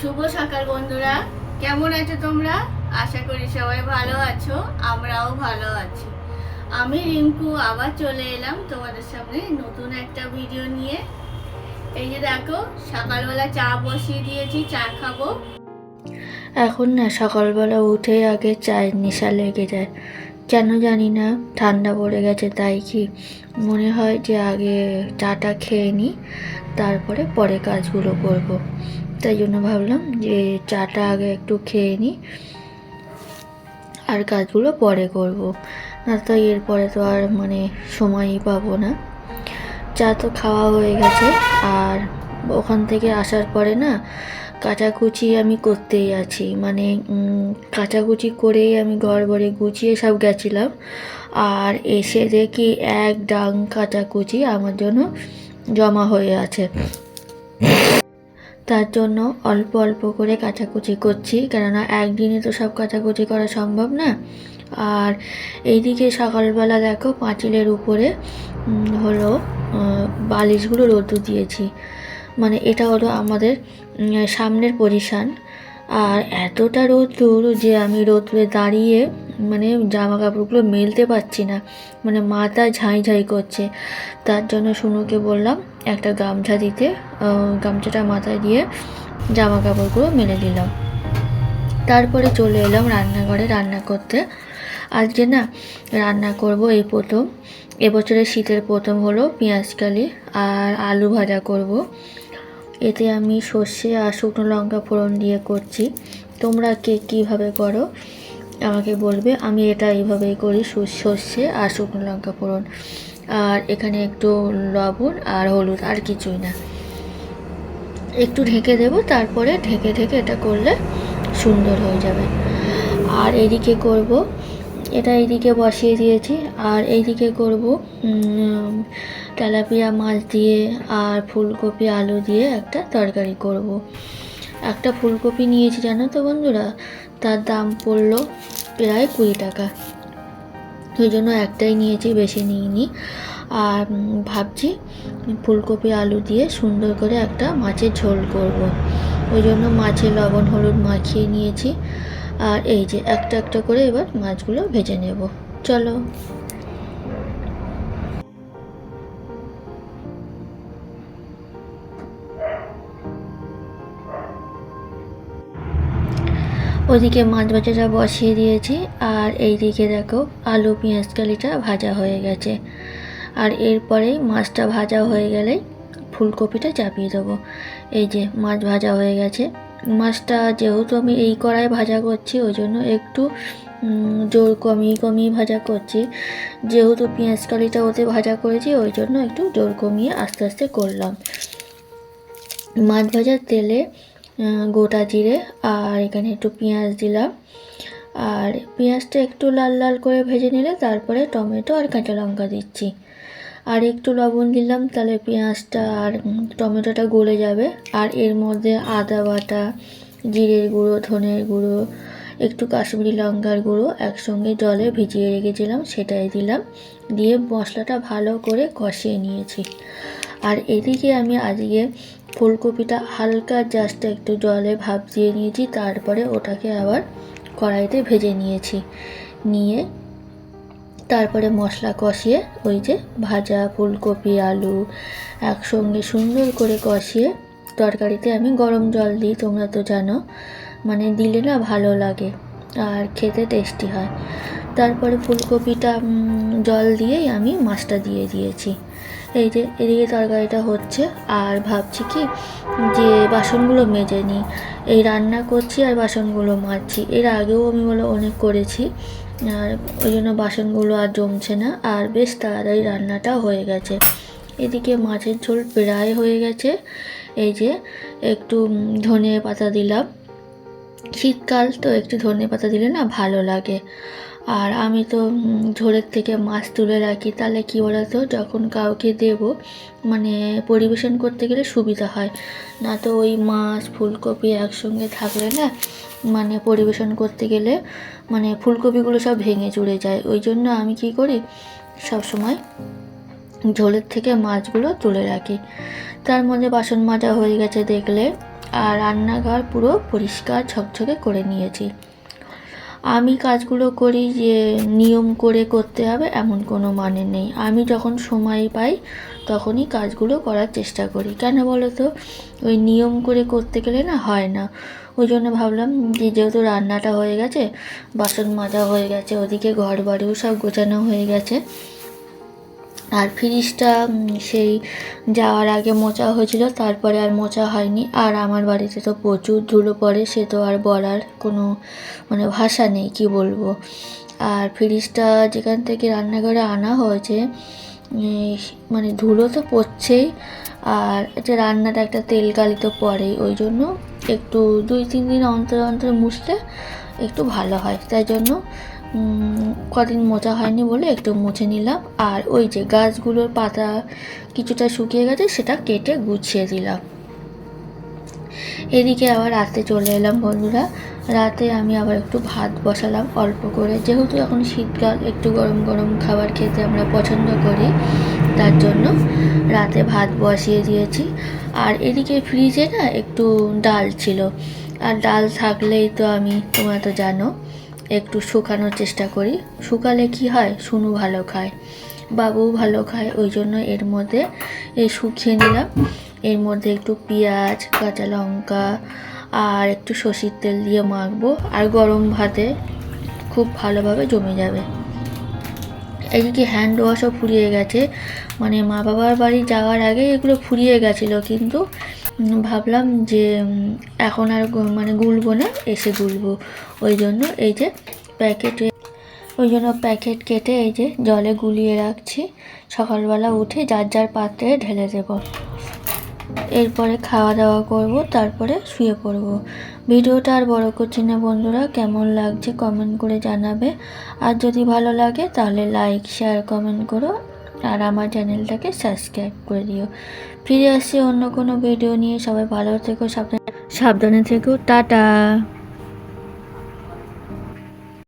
শুভ সকাল বন্ধুরা। কেমন আছো তোমরা? আশা করি সবাই ভালো আছো, আমরাও ভালো আছি। আমি রিঙ্কু, আবার চলে এলাম তোমাদের সামনে নতুন একটা ভিডিও নিয়ে। এই যে দেখো, সকালবেলা চা বসিয়ে দিয়েছি, চা খাব। এখন না সকালবেলা উঠে আগে চায়ের নেশা লেগে যায়। কেন জানি না, ঠান্ডা পড়ে গেছে তাই কি মনে হয় যে আগে চাটা খেয়ে নিই তারপরে পরে কাজগুলো করব। তাই জন্য ভাবলাম যে চাটা আগে একটু খেয়ে নিই আর কাজগুলো পরে করব। না তো এরপরে তো আর মানে সময়ই পাবো না চা তো খাওয়া হয়ে গেছে, আর ওখান থেকে আসার পরে না কাচাকুচি আমি করতেই আছি। মানে কাচাকুচি করেই আমি ঘর ভরে গুছিয়ে সব গেছিলাম। আর এসে দেখি এক ডাং কাচাকুচি আমার জন্য জমা হয়ে আছে। তার জন্য অল্প অল্প করে কাচাকুচি করছি। কেননা, একদিনে তো সব কাচাকুচি করা সম্ভব না। আর এইদিকে সকালবেলা দেখো, পাঁচিলের উপরে হলো বালিশগুলো রোদ্দু দিয়েছি। মানে এটা হলো আমাদের সামনের পজিশান। আর এতটা রোদ্দুর যে আমি রোদ্দুরে দাঁড়িয়ে মানে জামা কাপড়গুলো মেলতে পারছি না মানে মাথা ঝাঁই ঝাঁই করছে। তার জন্য শুনুকে বললাম, একটা গামছা দিতে। গামছাটা মাথায় দিয়ে জামা কাপড়গুলো মেলে দিলাম। তারপরে চলে এলাম রান্নাঘরে রান্না করতে। আজকে না রান্না করব এই প্রথম। এবছরের শীতের প্রথম হলো পেঁয়াজকালি আর আলু ভাজা করব। এতে আমি সর্ষে আর শুকনো লঙ্কা ফোড়ন দিয়ে করছি। তোমরা কে কীভাবে করো আমাকে বলবে। আমি এটা এইভাবেই করি সর্ষে আর শুকনো লঙ্কা ফোড়ন। আর এখানে একটু লবণ আর হলুদ আর কিছুই না। একটু ঢেকে দেবো, তারপরে ঢেকে ঢেকে এটা করলে সুন্দর হয়ে যাবে। আর এদিকে করব এটা এইদিকে বসিয়ে দিয়েছি, আর এইদিকে করব তেলাপিয়া মাছ দিয়ে আর ফুলকপি আলু দিয়ে একটা তরকারি করব। একটা ফুলকপি নিয়েছি, জানো তো বন্ধুরা তার দাম পড়ল প্রায় কুড়ি টাকা ওই জন্য একটাই নিয়েছি, বেশি নিইনি আর ভাবছি ফুলকপি আলু দিয়ে সুন্দর করে একটা মাছের ঝোল করব। ওই জন্য মাছে লবণ হলুদ মাখিয়ে নিয়েছি আর এই যে একটা একটা করে এবার মাছগুলো ভেজে নেব। চলো। ওদিকে মাছ ভাজাটা বসিয়ে দিয়েছি, আর এইদিকে দেখো আলু, পেঁয়াজ, কালিটা ভাজা হয়ে গেছে। আর এরপরেই মাছটা ভাজা হয়ে গেলেই ফুলকপিটা চাপিয়ে দেবো। এই যে মাছ ভাজা হয়ে গেছে। মাছটা যেহেতু আমি এই কড়াই ভাজা করছি, ওই জন্য একটু জোর কমিয়ে কমিয়ে ভাজা করছি। যেহেতু পেঁয়াজ কালিটা ওতে ভাজা করেছি, ওই জন্য একটু জোর কমিয়ে আস্তে আস্তে করলাম। মাছ ভাজার তেলে গোটা জিরে আর এখানে একটু পেঁয়াজ দিলাম। আর পেঁয়াজটা একটু লাল লাল করে ভেজে নিলে তারপরে টমেটো আর কাঁচা লঙ্কা দিচ্ছি। আর একটু লবণ দিলাম, তাহলে পেঁয়াজটা আর টমেটোটা গলে যাবে। আর এর মধ্যে আদা বাটা, জিরের গুঁড়ো, ধনের গুঁড়ো, একটু কাশ্মীরি লঙ্কার গুঁড়ো একসঙ্গে জলে ভিজিয়ে রেখেছিলাম, সেটাই দিলাম। দিয়ে মশলাটা ভালো করে কষিয়ে নিয়েছি। আর এদিকে আমি আজকে ফুলকপিটা হালকা জাস্ট একটু জলে ভাপ দিয়ে নিয়েছি, তারপরে ওটাকে আবার কড়াইতে ভেজে নিয়েছি। নিয়ে তারপরে মশলা কষিয়ে ওই যে ভাজা, ফুলকপি, আলু একসঙ্গে সুন্দর করে কষিয়ে তরকারিতে আমি গরম জল দিই, তোমরা তো জানো। মানে দিলে না ভালো লাগে আর খেতে টেস্টি হয়। তারপরে ফুলকপিটা জল দিয়েই আমি মাছটা দিয়ে দিয়েছি। এই যে এদিকে তরকারিটা হচ্ছে আর ভাবছি কি যে বাসনগুলো মেজে নিই। এই রান্না করছি আর বাসনগুলো মাজছি। এর আগেও আমি বলে অনেক করেছি। আর ওই জন্য বাসনগুলো আর জমছে না। আর বেশ তাড়াতাড়ি রান্নাটা হয়ে গেছে। এদিকে মাছের ঝোল প্রায় হয়ে গেছে। এই যে একটু ধনে পাতা দিলাম। শীতকাল তো একটু ধনে পাতা দিলে না ভালো লাগে। আর আমি তো ঝোলের থেকে মাছ তুলে রাখি, তাহলে কী বলতো, যখন কাউকে দেব মানে পরিবেশন করতে গেলে সুবিধা হয়। না তো ওই মাছ, ফুলকপি একসঙ্গে থাকলে না মানে পরিবেশন করতে গেলে মানে ফুলকপিগুলো সব ভেঙে চুড়ে যায়। ওই জন্য আমি কী করি, সব সময় ঝোলের থেকে মাছগুলো তুলে রাখি। তার মধ্যে বাসন মাজা হয়ে গেছে দেখলে, আর রান্নাঘর পুরো পরিষ্কার ঝকঝকে করে নিয়েছি। আমি কাজগুলো করি যে নিয়ম করে করতে হবে, এমন কোনো মানে নেই। আমি যখন সময় পাই, তখনই কাজগুলো করার চেষ্টা করি। কেন বলো তো? ওই নিয়ম করে করতে গেলে না হয় না। ওই জন্য ভাবলাম যে যেহেতু রান্নাটা হয়ে গেছে, বাসন মাজা হয়ে গেছে, ওদিকে ঘর বাড়িও সব গোছানো হয়ে গেছে আর ফ্রিজটা সেই যাওয়ার আগে মোচা হয়েছিল, তারপরে আর মোচা হয়নি। আর আমার বাড়িতে তো প্রচুর ধুলো পড়ে, সে তো আর বলার কোনো মানে ভাষা নেই, কি বলব। আর ফ্রিজটা যেখান থেকে রান্নাঘরে আনা হয়েছে মানে ধুলো তো পড়ছেই, আর যে রান্নাটা একটা তেল কালি তো পড়েই ওই জন্য একটু দুই তিন দিন অন্তর অন্তর মুছলে একটু ভালো হয়। তাই জন্য কদিন মোছা হয়নি বলে একটু মুছে নিলাম। আর ওই যে গাছগুলোর পাতা কিছুটা শুকিয়ে গেছে, সেটা কেটে গুছিয়ে দিলাম। এদিকে আবার রাতে চলে এলাম বন্ধুরা। রাতে আমি আবার একটু ভাত বসালাম অল্প করে। যেহেতু এখন শীতকাল, একটু গরম গরম খাবার খেতে আমরা পছন্দ করি, তার জন্য রাতে ভাত বসিয়ে দিয়েছি। আর এদিকে ফ্রিজে না একটু ডাল ছিল। আর ডাল থাকলেই তো আমি, তোমরা তো জানো একটু শুকানোর চেষ্টা করি। শুকালে কি হয়? শুনু ভালো খায় বাবু ভালো খায়। ওই জন্য এর মধ্যে এই শুকিয়ে নিলাম। এর মধ্যে একটু পেঁয়াজ, কাঁচা লঙ্কা আর একটু সর্ষের তেল দিয়ে মাখবো। আর গরম ভাতে খুব ভালোভাবে জমে যাবে। এদিকে হ্যান্ড ওয়াশও ফুরিয়ে গেছে। মানে মা বাবার বাড়ি যাওয়ার আগে এগুলো ফুরিয়ে গেছিল কিন্তু ভাবলাম যে এখন আর মানে গুলবো না, এসে গুলবো। ওই জন্য এই যে প্যাকেটে, ওই জন্য প্যাকেট কেটে এই যে জলে গুলিয়ে রাখছি। সকালবেলা উঠে যার যার পাত্রে ঢেলে দেবো। এরপরে খাওয়া দাওয়া করব, তারপরে শুয়ে পড়ব। ভিডিওটা আর বড় করছি না বন্ধুরা, কেমন লাগছে কমেন্ট করে জানাবে। আর যদি ভালো লাগে তাহলে লাইক, শেয়ার, কমেন্ট করো। আর আমার চ্যানেলটাকে সাবস্ক্রাইব করে দিও। ফিরে আসছি অন্য কোনো ভিডিও নিয়ে। সবাই ভালো থেকো, সাবধানে সাবধানে থেকো। টাটা।